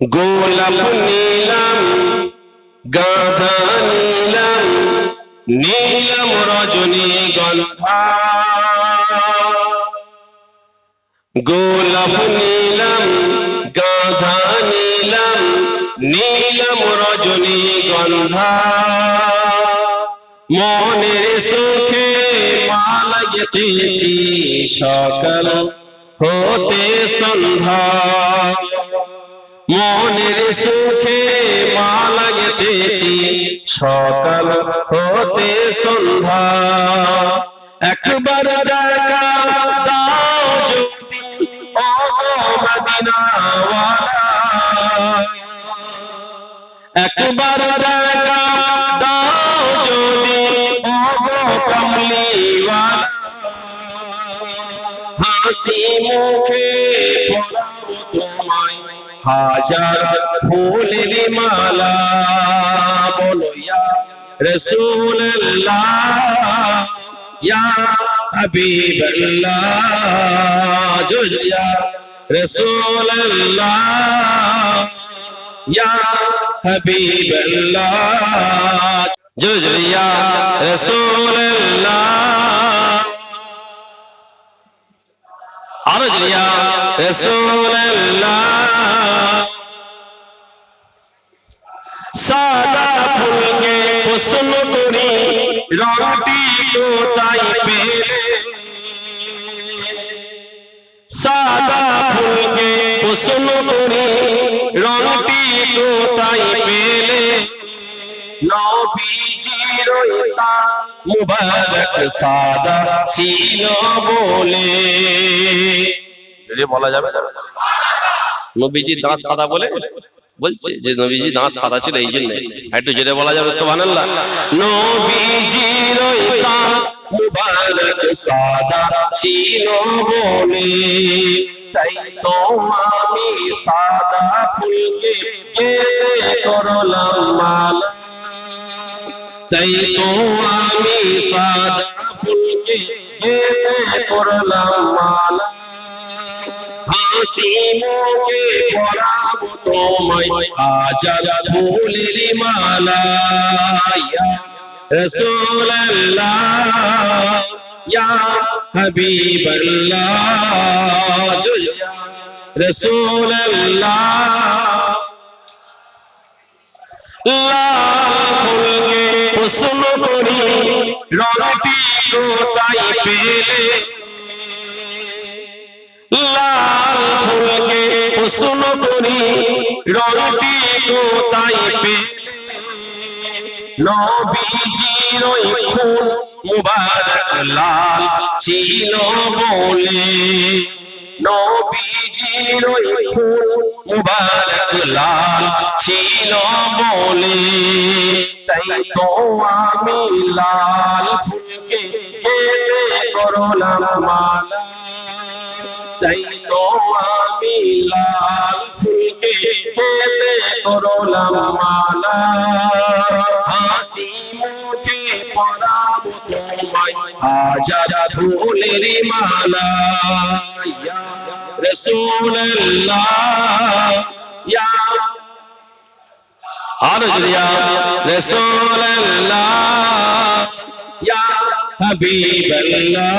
গোলাপ নীলাম গাঁদা নীলাম, নীলম রজনী গন্ধা। গোলাপ নীলাম গাঁদা নীলাম, নীলম রজনী গন্ধা। মনের সুখে মালা গেতেছি সকাল হতে সন্ধ্যা। মনের সুখে মালা গেতেছি সকাল হতে সন্ধ্যা। একবার দেখা দাও যদি একবার দেখা দাও যদি হাসি মুখে তোমায় হাজার ফুলের মালা, বলো ইয়া রসুল্লাহ ইয়া হাবিবাল্লাহ জো জো ইয়া রসুল্লাহ ইয়া হাবিবাল্লাহ জো জো ইয়া রসুল্লাহ আরও জলিয়া রসুল্লাহ রংটি কোথায় পেলে? সাদা ফুলকে প্রশ্ন করি রংটি কোথায় পেলে? নবীজির তা মুবারক সাদা ছিল বলে। যদি বলা যাবে নবীজি দাঁত সাদা বলে বলছে যে নবীজি দাঁত সাদা ছিল এই জন্য। একটু জেনে বলা যাবে সুবহানাল্লাহ। নবীজির সাদা ছিল বলে। তাই তো আমি সাদা ফুলকে গেতে করলাম মালা। তাই তো আমি সাদা ফুলকে গেতে করলাম মালা। মালা। রাসূলুল্লাহ লাখকে প্রশ্ন করি রংটি কোথায় পেলে লাল ফুলকে প্রশ্ন করি রংটি কোথায় পেলে নবীজির ওই ফুল মুবারক লাল ছিল বলে। নবীজির ওই মুবারক লাল ছিল বলে। তাই তো আমি লাল ফুলকে কেটে করলাম মালা। তাই তো আমি লাল ফুলকে কেটে করলাম মালা। হাসি মুখে তোমায় আজাদ ফুলের মালা ইয়া রাসূলুল্লাহ ইয়া আরও জোরে ইয়া ইয়া